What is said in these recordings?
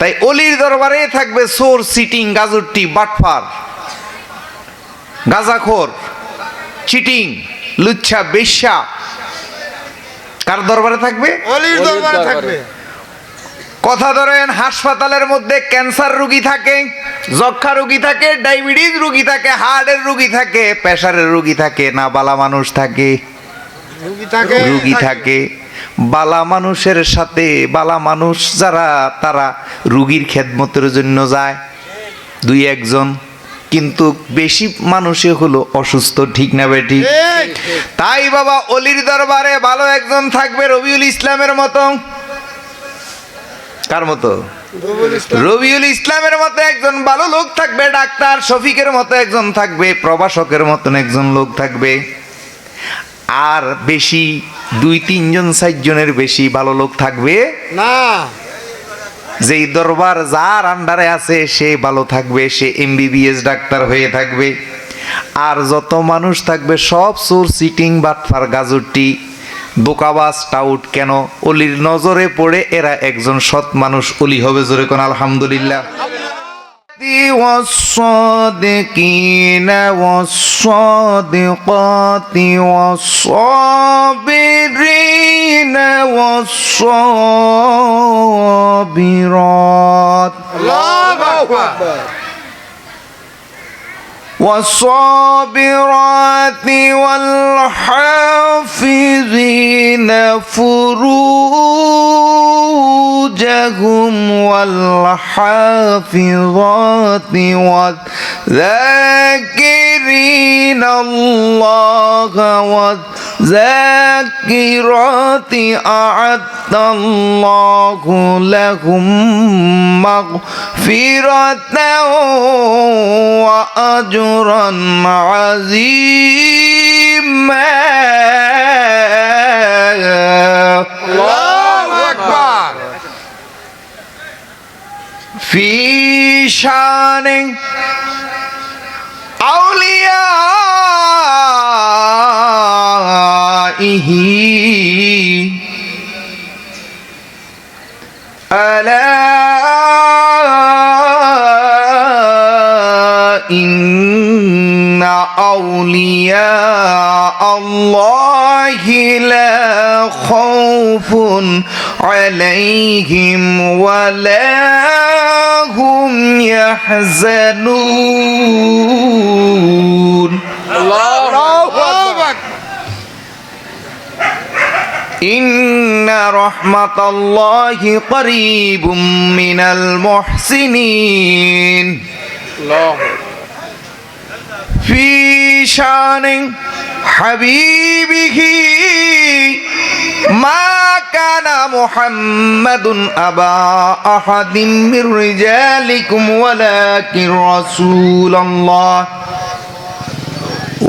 তাই অলির দরবারে থাকবে সোর সিটিং গাজরটি বাটফার গাজাখোর চিটিং লুচ্ছা বেশ্যা। কার দরবারে থাকবে? অলির দরবারে। থাকবে। কথা ধরেন হাসপাতালের মধ্যে ক্যান্সার রোগী থাকে যক্ষা রোগী থাকে ডায়াবেটিস রোগী থাকে হার্টের রোগী থাকে প্রেশারের রোগী থাকে না বালা মানুষ থাকে। রুগী থাকে রুগী থাকে। বালা মানুষের সাথে বালা মানুষ যারা তারা রুগীর খেদমতের জন্য যায় দুই একজন। কিন্তু বেশি মানুষে হলো অসুস্থ ঠিক না বেটি? তাই বাবা অলির দরবারে ভালো একজন থাকবে রবিউল ইসলামের মতো। কার মতো? রবিউল ইসলামের মতো একজন ভালো লোক থাকবে ডাক্তার শফিকের মতো একজন থাকবে প্রভাষকের মতন একজন লোক থাকবে। আর বেশি দুই তিনজন চারজনের বেশি ভালো লোক থাকবে? না। যেই দরবার যার আন্ডারে আছে সে ভালো থাকবে সে এমবিবিএস ডাক্তার হয়ে থাকবে। আর যত মানুষ থাকবে সব সোর সিটিং বাটফার গাজরটি বোকাবাস টাউট কেন? অলির নজরে পড়ে এরা একজন সৎ মানুষ অলি হবে জোরে কোন আলহামদুলিল্লাহ। والصادقين والصادقات والصابرين والصابرات الله أكبر والصابرات والحافظين فروجهم والحافظات والذاكرين الله ذاكرات أعد الله لهم مغفرة وأجرا عظيما. الله أكبر. في شان أولياء ورائه ألا إن أولياء الله لا خوف عليهم ولا هم يحزنون. الله أكبر. ইন্না রহমাতাল্লাহি করিবুম মিনাল মুহসিনিন। ফি শানি হাবিবিহি মা কানা মুহাম্মাদুন আবা আহাদিম মির রিজালিকুম ওয়ালাকিন রাসূলুল্লাহ।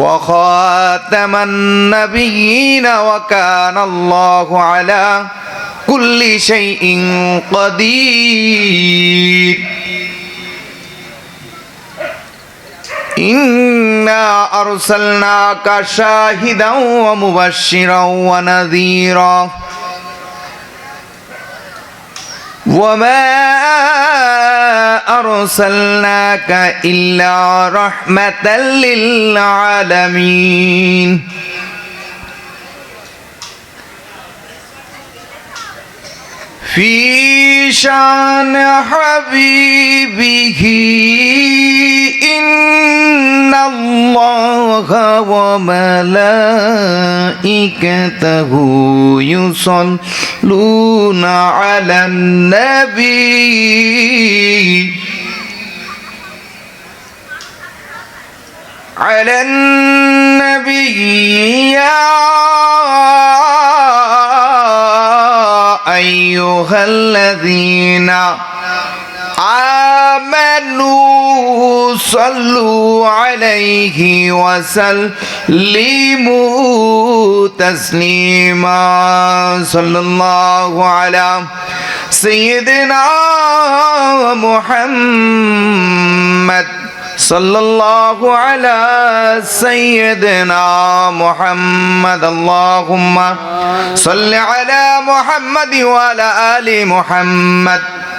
وخاتم النبيين وكان الله على كل شيء قدير. إنا أرسلناك شاهدا ومبشرا ونذيرا. وما أرسلناك إلا رحمة للعالمين في شان حبيبه إن الله وملائكته يصلون على النبي على النبي يا أيها الذين آمنوا صلوا عليه وسلموا تسليما. صلى الله على سيدنا محمد. صلى الله على سيدنا محمد. اللهم صل على محمد وعلى آل محمد.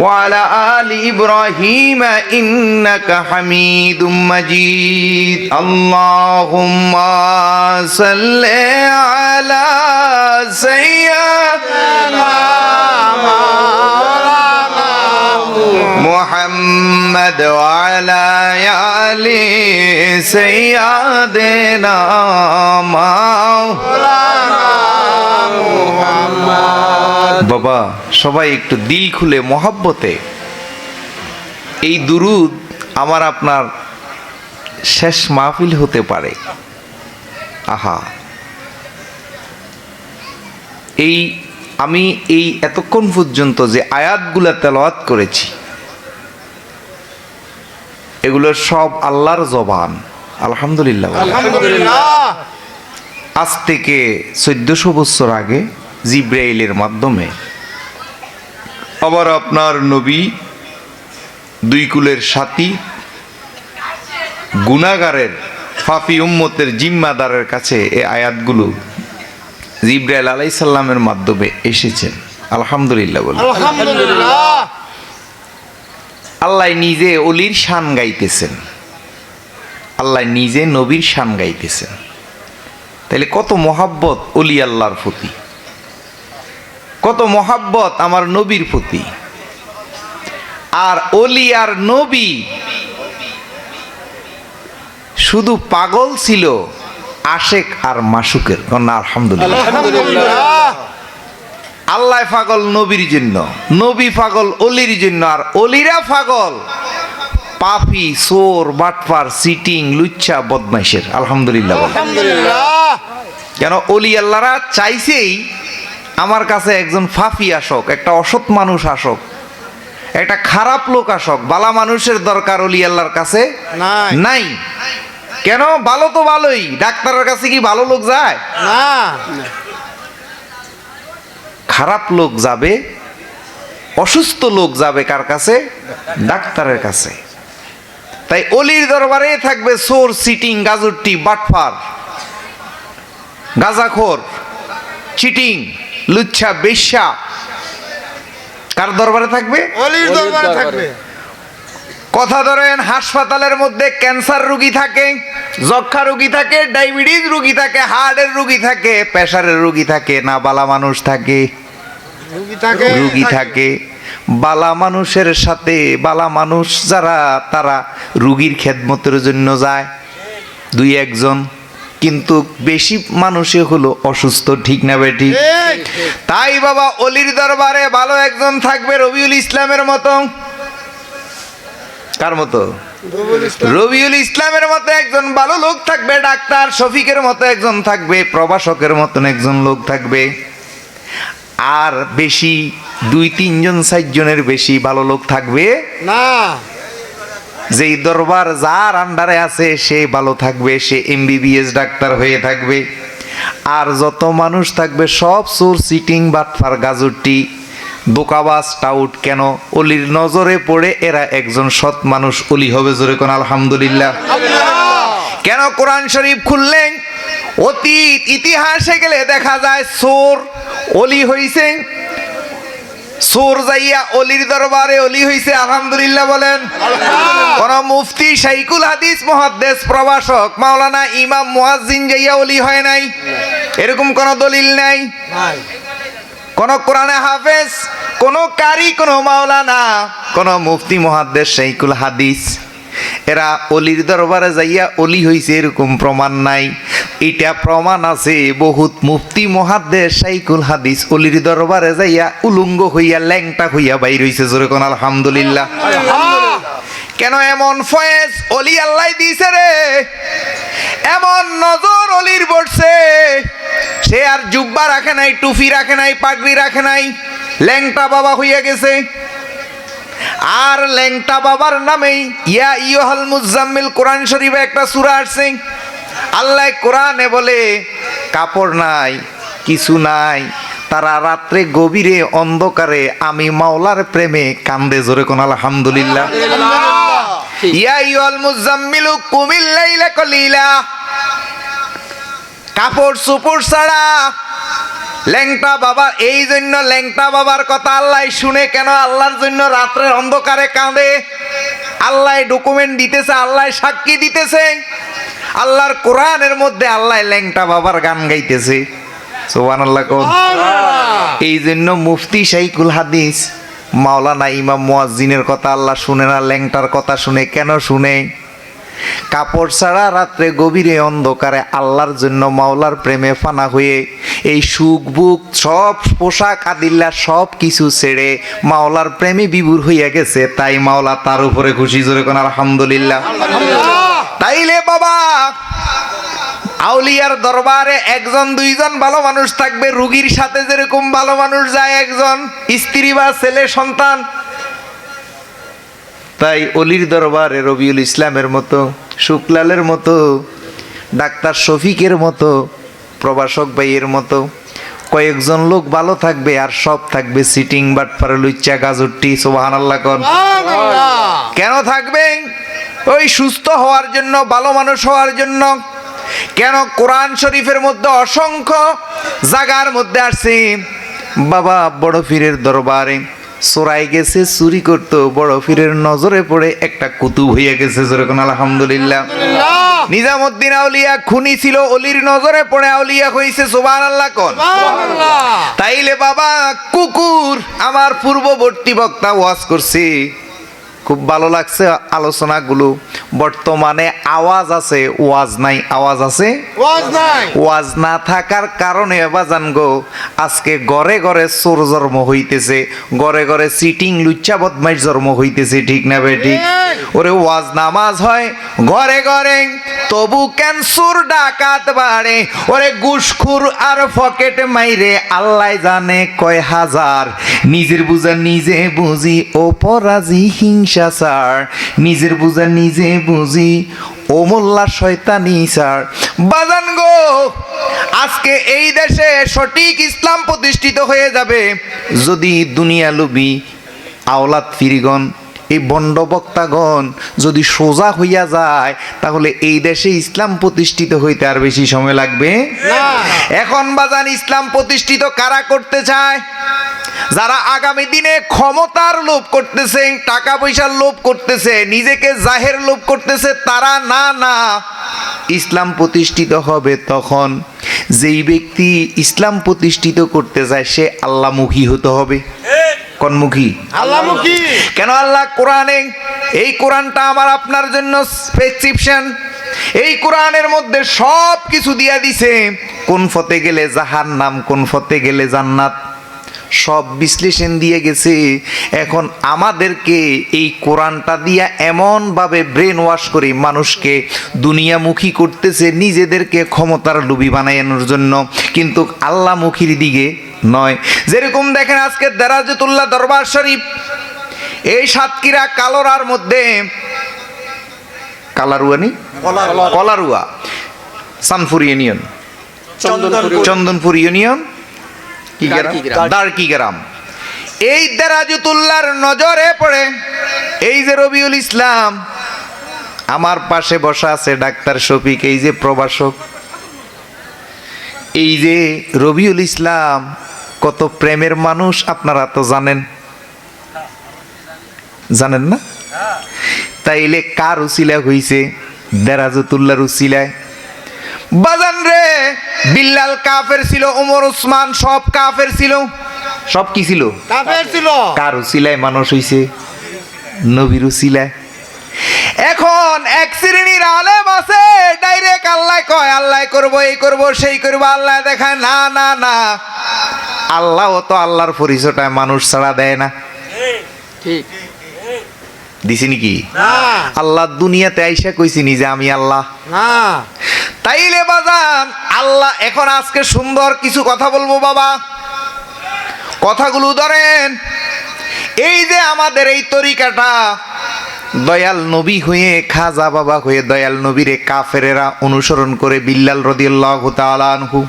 وعلى آل إبراهيم إنك حميد مجيد. اللهم صل على سيدنا محمد وعلى آل سيدنا বাবা সবাই একটু দিল খুলে মহাব্বতে। এই দুরুদ আমার আপনার শেষ মাহফিল হতে পারে। আহা। এই আমি এই এতক্ষণ পর্যন্ত যে আয়াতগুলা তেলাওয়াত করেছি এগুলো সব আল্লাহর জবান। আলহামদুলিল্লাহ। আলহামদুলিল্লাহ। আজ থেকে চোদ্দশো বছর আগে জিব্রাইলের মাধ্যমে আবার আপনার নবী দুই কুলের সাথী গুনাগারের ফাফি উম্মতের জিম্মাদারের কাছে এই আয়াতগুলো জিব্রাইল আলাই সাল্লামের মাধ্যমে এসেছেন আলহামদুলিল্লাহ বলে আল্লাহ নিজে অলির শান গাইতেছেন। আল্লাহ নিজে নবীর শান গাইতেছেন। তাইলে কত মহাব্বত অলি আল্লাহর প্রতি। কত মহাব্বত আমার নবীর প্রতি। আর অলি আর নবী শুধু পাগল ছিল আশেক আর মাসুকের। আলহামদুলিল্লাহ। আল্লাহ পাগল নবীর জন্য নবী পাগল অলির জন্য আর অলিরা পাগল। পাপি সোর বাটপার সিটিং লুচ্চা বদমাইশের। আলহামদুলিল্লাহ আলহামদুলিল্লাহ। কেন অলি আল্লাহরা চাইছেই আমার কাছে একজন ফাফি আসক একটা অসৎ মানুষ আসক একটা খারাপ লোক আসক বালা মানুষের দরকার অলি আল্লাহর কাছে নাই। কেন? ভালো তো ভালোই। ডাক্তারের কাছে কি ভালো লোক যায়? না। খারাপ লোক যাবে অসুস্থ লোক যাবে কার কাছে? ডাক্তারের কাছে। তাই অলির দরবারে থাকবে সোর সিটিং গাজরটি বাটফার গাজাখোর চিটিং। লুচ্ছা বেশ্যা। কার দরবারে থাকবে? অলির দরবারে থাকবে। কথা ধরেন হাসপাতালের মধ্যে ক্যান্সার রুগী থাকে যক্ষা রোগী থাকে ডায়াবেটিস রোগী থাকে হার্টের রুগী থাকে প্রেশারের রোগী থাকে না বালা মানুষ থাকে। রুগী থাকে রুগী থাকে। বালা মানুষের সাথে বালা মানুষ যারা তারা রুগীর খেদমতের জন্য যায়। দুই একজন। কিন্তু বেশি মানুষে হলো অসুস্থ ঠিক না বেটি? ঠিক তাই বাবা অলির দরবারে ভালো একজন থাকবে রবিউল ইসলামের মতো। কার মতো? রবিউল ইসলামের মতো একজন ভালো লোক থাকবে ডাক্তার শফিকের মতো একজন থাকবে প্রভাষকের মতন একজন লোক থাকবে। আর বেশি দুই তিনজন চারজনের বেশি ভালো লোক থাকবে। না। যেই দরবার যার আন্ডারে আছে সে ভালো থাকবে সে এমবিবিএস ডাক্তার হয়ে থাকবে। আর যত মানুষ থাকবে সব সোর সিটিং বাটফার গাজরটি বোকাবাস টাউট কেন? অলির নজরে পড়ে এরা একজন সৎ মানুষ অলি হবে জোরে কোন আলহামদুলিল্লাহ। কেন কোরআন শরীফ খুললেন? অতীত ইতিহাসে গেলে দেখা যায় সোর অলি হইছে সোর যাইয়া অলির দরবারে অলি হইছে আলহামদুলিল্লাহ বলেন। কোন মুফতি শাইকুল হাদিস মহাদ্দেশ প্রভাষক মাওলানা ইমাম মুয়াজ্জিন যাইয়া অলি হয় নাই। এরকম কোন দলিল নাই? নাই। কোন কোরআনে হাফেজ কোন কারি কোন মাওলানা কোন মুফতি মহাদ্দেশ শাইকুল হাদিস। এরা অলির দরবারে যাইয়া অলি হইছে এরকম প্রমাণ নাই। এটা প্রমাণ আছে বহুত মুফতি মহাদ্দেশ শাইকুল হাদিস অলির দরবারে যাইয়া উলুঙ্গ হইয়া ল্যাংটা হইয়া বাইর হইছে জোরে কোন আলহামদুলিল্লাহ। কেন এমন ফয়েজ অলি আল্লাহ দিছে রে? এমন নজর অলির পড়ছে সে আর জুব্বা রাখে নাই টুপি রাখে নাই পাগড়ি রাখে নাই ল্যাংটা বাবা হইয়া গেছে। আর ল্যাংটা বাবার নামেই ইয়া ইয়হাল মুজাম্মিল কোরআন শরীফে একটা সূরা আসছে। আল্লাহ কোরআনে বলে কাপড় নাই কিছু নাই তারা রাত্রে গভীরে অন্ধকারে আমি মাওলার প্রেমে কান্দে জোরে কোন আলহামদুলিল্লাহ। কাপড় সুপুর ছাড়া। ল্যাংটা বাবা এই জন্য ল্যাংটা বাবার কথা আল্লাহ শুনে কেন আল্লাহর জন্য রাত্রের অন্ধকারে কাঁদে? আল্লাহ ডকুমেন্ট দিতেছে আল্লাহ সাক্ষী দিতেছে। আল্লাহর কোরআনের মধ্যে আল্লাহ ল্যাংটা বাবার গান গাইতেছে। সোহান আল্লাহ এই জন্য মুফতি শাইকুল হাদিস মাওলানা ইমাম মুয়াজ্জিনের কথা আল্লাহ শুনে না ল্যাংটার কথা শুনে কেন শুনে? কাপড় ছাড়া রাত্রে গভীরে অন্ধকারে আল্লাহর জন্য মাওলার প্রেমে ফানা হয়ে এই সুখ বুক সব পোশাক আদিল্লা সব কিছু ছেড়ে মাওলার প্রেমে বিভুর হইয়া গেছে তাই মাওলা তার উপরে খুশি জোরে কোন আলহামদুলিল্লাহ। তাইলে বাবা আউলিয়ার দরবারে একজন দুইজন ভালো মানুষ থাকবে রুগীর সাথে যেরকম ভালো মানুষ যায় একজন স্ত্রী বা ছেলে সন্তান। তাই অলির দরবারে রবিউল ইসলামের মতো শুক্লালের মতো ডাক্তার শফিকের মতো প্রভাষক ভাইয়ের মতো কয়েকজন লোক ভালো থাকবে আর সব থাকবে সিটিং বাট পারে লুচ্চা গাজরটি সোবাহান আল্লাহ কেন থাকবে? ওই সুস্থ হওয়ার জন্য ভালো মানুষ হওয়ার জন্য কেন কোরআন শরীফের মধ্যে অসংখ্য জাগার মধ্যে আসছে? বাবা বড় পীরের দরবারে চোরাই গেছে চুরি করতো। বড় পীরের নজরে পড়ে একটা কুতুব হইয়া গেছে যেরকম আলহামদুলিল্লাহ। নিজামুদ্দিন আউলিয়া খুনি ছিল অলির নজরে পড়ে আউলিয়া হইছে সুবান আল্লাহ কোন তাইলে বাবা কুকুর আমার পূর্ববর্তী বক্তা ওয়াজ করছি। খুব ভালো লাগছে আলোচনাগুলো। বর্তমানে আওয়াজ আছে ওয়াজ নাই আওয়াজ আছে? ওয়াজ নাই। ওয়াজ না থাকার কারণে বাজান গো আজকে ঘরে ঘরে চোর জন্ম হইতেছে ঘরে ঘরে সিটিং লুচ্চা বদমাইশ জন্ম হইতেছে ঠিক না বে ঠিক? ওরে ওয়াজ নামাজ হয় ঘরে ঘরে তবু কেন সুর ডাকাত বাড়ে? ওরে গুসখুর আর পকেট মাইরে আল্লাহ জানে কয় হাজার। নিজের বুঝা নিজে বুঝি ও পরাজি হিংসা স্যার। নিজের বুঝা নিজে বুঝি ও মোল্লা শয়তানি স্যার। বাজান গো আজকে এই দেশে সঠিক ইসলাম প্রতিষ্ঠিত হয়ে যাবে। যদি দুনিয়া লুবি আওলাদ ফিরিগণ এই বন্ড বক্তাগণ যদি সোজা হইয়া যায় তাহলে এই দেশে ইসলাম প্রতিষ্ঠিত হইতে আর বেশি সময় লাগবে? এখন বাজান ইসলাম প্রতিষ্ঠিত কারা করতে চায়? যারা আগামী দিনে ক্ষমতার লোভ করতেছে টাকা পয়সার লোভ করতেছে নিজেকে জাহের লোভ করতেছে তারা না না ইসলাম প্রতিষ্ঠিত হবে তখন। যেই ব্যক্তি ইসলাম প্রতিষ্ঠিত করতে যায় সে আল্লাহমুখী হতে হবে। কনমুখী? আল্লাহমুখী কেন আল্লাহ কোরআনে এই কোরআনটা আমার আপনার জন্য প্রেসক্রিপশন এই কোরআনের মধ্যে সব কিছু দিয়া দিছে কোন ফতে গেলে জাহার নাম কোন ফতে গেলে জান্নাত। সব বিশ্লেষণ দিয়ে গেছে। এখন আমাদেরকে এই কোরআনটা দিয়া এমনভাবে ব্রেন ওয়াশ করে মানুষকে দুনিয়ামুখী করতেছে নিজেদেরকে ক্ষমতার লুবি বানানোর জন্য। কিন্তু আল্লাহমুখীর দিকে নয়। যেরকম দেখেন আজকে দেরাজতুল্লাহ দরবার শরীফ এই সাতক্ষীরা কালোরার মধ্যে কালারুয়া নি? কলারুয়া। সানফুর ইউনিয়ন। চন্দনপুর ইউনিয়ন। কি গ্রাম? দারকি গ্রাম। এই দেরাজতুল্লাহর নজরে পড়ে এই যে রবিউল ইসলাম আমার পাশে বসা আছে ডাক্তার শফিক এই যে প্রবাসক এই যে রবিউল ইসলাম কত প্রেমের মানুষ আপনারা তো জানেন। জানেন না? তাইলে কার উসিলা হইছে? দেরাজতুল্লাহর উসিলায়। বাজান রে বিল্লাল কাফের ছিল ওমর ওসমান সব কাফের ছিল। সব কি ছিল? কাফের ছিল। কার উসিলায় মানুষ হইছে নবীর উসিলায় এখন এক শ্রেণির আলেম আছে ডাইরেক্ট আল্লাহ কয় আল্লাহ করব এই করব সেই করব আল্লাহ দেখায় না না না। আল্লাহ তো আল্লাহর পরিচয়টা মানুষ ছাড়া দেয় না। ঠিক। দিছি নাকি? না। আল্লাহ দুনিয়াতে আইসা কইছি যে আমি আল্লাহ। না। তাইলে বাজান, আল্লাহ এখন আজকে সুন্দর কিছু কথা বলব বাবা। কথাগুলো ধরেন, এই যে আমাদের এই তরিকাটা, দয়াল নবী হয়ে, খাজা বাবা হয়ে দয়াল নবীরে কাফেরেরা অনুসরণ করে বিল্লাল রদিয়াল্লাহু তাআলা আনহু,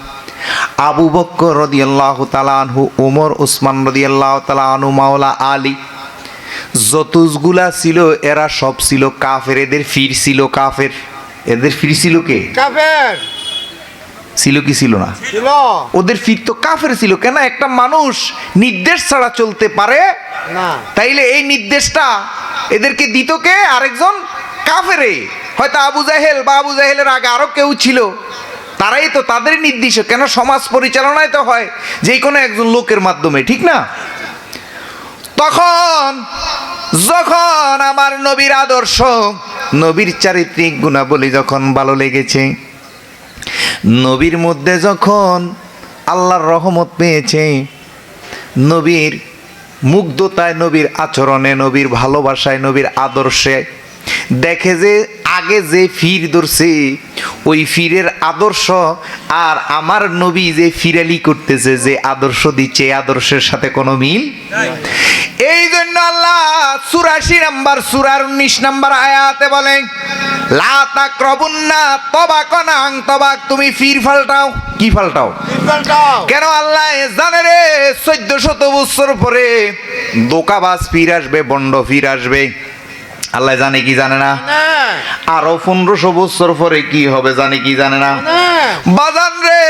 আবু বক্কর রদিয়াল্লাহু তাআলা আনহু, ওমর ওসমান রদিয়াল্লাহু তাআলা আনহু, মাওলা আলী, যতগুলা ছিল, এরা সব ছিল কাফের এদের ফির ছিল কাফের। এদের ফির ছিল কে? কাফের। ছিল কি ছিল না? ছিল। ওদের ফির তো কাফের ছিল কেন একটা মানুষ নির্দেশ ছাড়া চলতে পারে? না। তাইলে এই নির্দেশটা এদেরকে দিত কে? আরেকজন কাফেরে। হয়তো আবু জাহেল বা আবু জাহেলের আগে আরও কেউ ছিল। তারাই তো তাদের নির্দেশ কেন সমাজ পরিচালনায় তো হয় যে কোনো একজন লোকের মাধ্যমে ঠিক না? তখন যখন আমার নবীর আদর্শ নবীর চারিত্রিক গুণাবলী যখন ভালো লেগেছে, নবীর মধ্যে যখন আল্লাহর রহমত পেয়েছে, নবীর মুগ্ধতায়, নবীর আচরণে, নবীর ভালোবাসায়, নবীর আদর্শে দেখে যে আগে যে ফির ধরছে ওই ফিরের আদর্শ আর আমার নবী যে ফিরালি করতেছে যে আদর্শ দিচ্ছে আদর্শের সাথে কোনো মিল এই জন্য আল্লাহ চুরাশি নাম্বার চুরার উনিশ নাম্বার আয়াতে বলে লা তাকরাবুন্না তবাকনাং তবাক তুমি ফির ফাল্টাও। কি ফাল্টাও? কেন আল্লাহ জানে রে চোদ্দ শত বছর পরে দোকাবাজ ফির আসবে বন্ড ফির আসবে। আল্লাহ জানে কি জানে না? আরও পনেরোশো বছর পরে কি হবে জানে কি জানে না? বাজার বাজান রে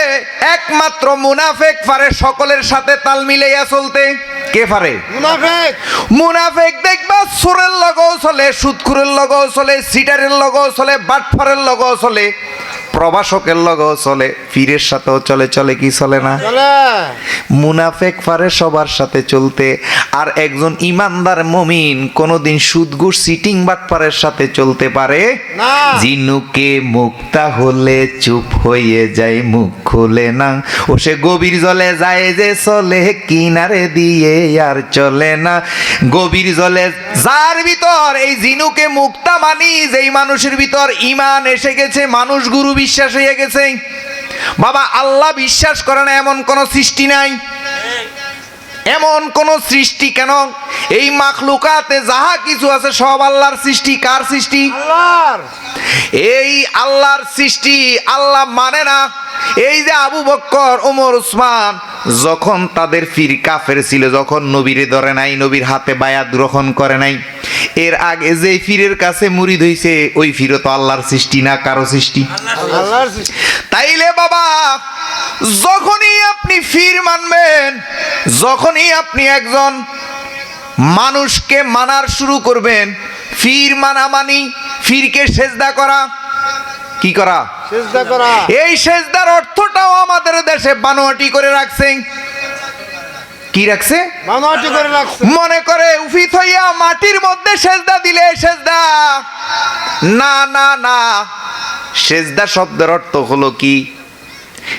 একমাত্র মুনাফেক পারে সকলের সাথে তাল মিলাইয়া চলতে। কে পারে? মুনাফেক। মুনাফেক দেখবা সুরের লগও চলে সুদখুরের লগও চলে সিটারের লগও চলে বাটফারের লগও চলে। প্রবাসকের লগও চলে ফিরের সাথেও চলে চলে কি চলে না? মুনাফেক পারে সবার সাথে চলতে আর একজন ইমানদার মমিন কোনোদিন সুদগুর সিটিং বাটপারের সাথে চলতে পারে? জিনুকে মুক্তা হলে চুপ হয়ে যায় মুখ খুলে না। ও সে গভীর জলে যায় যে চলে কিনারে দিয়ে আর চলে না। গভীর জলে যার ভিতর এই জিনুকে মুক্তা মানি যেই মানুষের ভিতর ইমান এসে গেছে মানুষ গুরু বিশ্বাস হয়ে গেছে। বাবা আল্লাহ বিশ্বাস করে না এমন কোন সৃষ্টি নাই। এমন কোন সৃষ্টি কেন? এই মাখলুকাতে যাহা কিছু আছে সব আল্লাহর সৃষ্টি। কার সৃষ্টি? আল্লাহর। এই আল্লাহর সৃষ্টি আল্লাহ মানে না। এই যে আবু বক্কর ওমর উসমান যখন তাদের ফির কাফের ছিল যখন নবীরে ধরে নাই নবীর হাতে বায়াত গ্রহণ করে নাই এর আগে যে ফিরের কাছে মুরিদ হইছে ওই ফিরও তো আল্লাহর সৃষ্টি না কারও সৃষ্টি। আল্লাহর সৃষ্টি। তাইলে বাবা যখনই আপনি ফির মানবেন যখনই আপনি একজন মানুষকে মানার শুরু করবেন ফির মানা মানি ফিরকে সেজদা করা কি করা? চেষ্টা করা। এই সেজদার অর্থটাও আমাদের দেশে বানোয়াটি করে রাখছে কি রাখছে? মনে করে উফিত হইয়া মাটির মধ্যে সেজদা দিলে সেজদা। না না না। সেজদা শব্দের অর্থ হলো কি?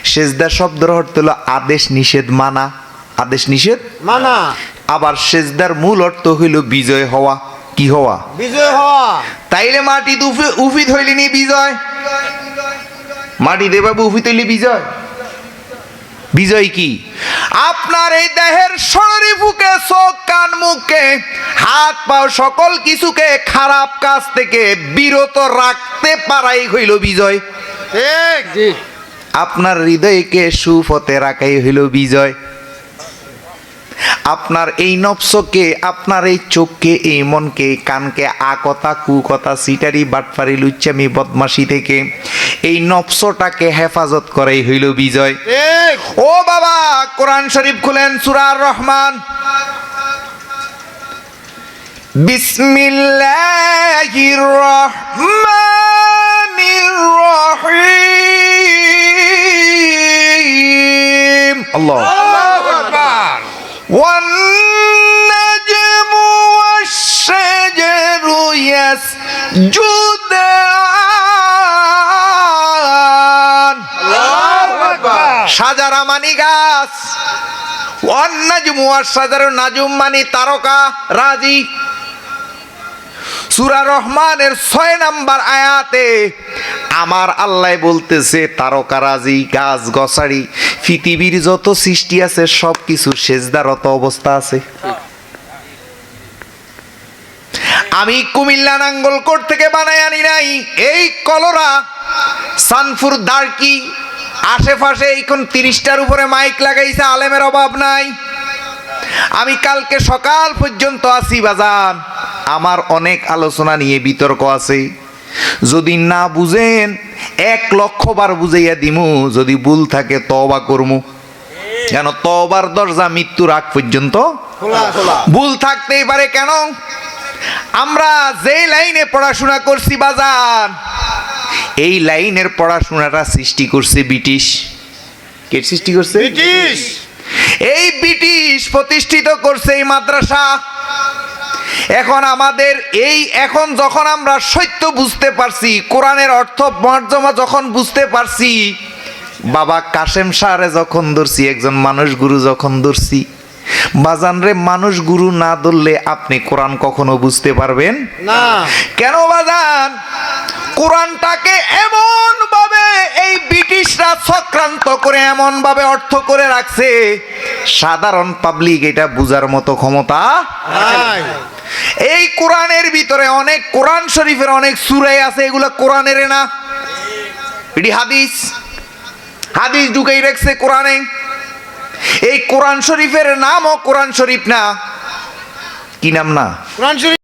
সেজদা শব্দের অর্থ হলো আদেশ নিষেধ মানা। আদেশ নিষেধ? মানা। আবার সেজদার মূল অর্থ হইল বিজয় হওয়া। কি হওয়া? বিজয় হওয়া। তাইলে মাটি উফিত হইলি নি বিজয়। মাটি দেবাবু উফিত হইলি বিজয়। বিজয় কি? আপনার এই দেহের শরীর ফুকে চোখ কান মুখে হাত পাও সকল কিছুকে খারাপ কাজ থেকে বিরত রাখতে পারাই হইল বিজয়। ঠিক জি। আপনার হৃদয়কে সুপথে রাখাই হইল বিজয়। আপনার এই নফসকে আপনার এই চোখকে এই মনকে কানকে আ কথা কু কথা সিটারি বাটফারি লুচ্চামি বদমাসি থেকে এই নফসটাকে হেফাজত করাই হইল বিজয়। ও বাবা কোরআন শরীফ খুলেন সুরার রহমান। বিসমিল্লাহির রহমানির রহিম। আল্লাহ আল্লাহু আকবার। والنجم والشجر يسجدان আল্লাহু আকবার সাজারা মানি গাছ অন্নাজুম সাজার নাজুম মানি তারকা রাজি সুরা রহমানের ছয় নাম্বার আয়াতে আমার আল্লাহ বলতেছে তারকা রাজি গাছ গছাড়ি পৃথিবীর যত সৃষ্টি আছে সব কিছু সেজদারত অবস্থা আছে। আমি কুমিল্লা নাঙ্গলকোট থেকে বানাই আনি নাই। এই কলরা, সানফুর দারকি আশেপাশে এখন তিরিশটার উপরে মাইক লাগাইছে, আলেমের অভাব নাই। আমি কালকে সকাল পর্যন্ত আছি বাজান। আমার অনেক আলোচনা নিয়ে বিতর্ক আছে। যদি না বুঝেন এক লক্ষ বার বুঝাইয়া দিমু যদি ভুল থাকে তবা করমু। কেন তবার দরজা মৃত্যুর আগ পর্যন্ত ভুল থাকতেই পারে কেন? আমরা যে লাইনে পড়াশোনা করছি বাজার এই লাইনের পড়াশোনাটা সৃষ্টি করছে ব্রিটিশ। কে সৃষ্টি করছে? ব্রিটিশ। এই ব্রিটিশ প্রতিষ্ঠিত করছে এই মাদ্রাসা। এখন আমাদের এই এখন যখন আমরা সত্য বুঝতে পারছি কোরআনের অর্থ মর্যাদা যখন বুঝতে পারছি বাবা কাশেম সারে যখন ধরছি একজন মানুষ গুরু যখন ধরছি বাজান রে মানুষ গুরু না ধরলে আপনি কোরআন কখনো বুঝতে পারবেন? না। কেন বাজান? কোরআনটাকে এমন ভাবে এই ব্রিটিশরা চক্রান্ত করে এমন ভাবে অর্থ করে রাখছে সাধারণ পাবলিক এটা বুঝার মতো ক্ষমতা নাই। এই কোরআনের ভিতরে অনেক কোরআন শরীফের অনেক সুরাই আছে, এগুলো কোরআনের না। এটি হাদিস। হাদিস ঢুকেই রেখছে কোরআনে। এই কোরআন শরীফের নামও কোরআন শরীফ না। কি নাম না? কোরআন শরীফ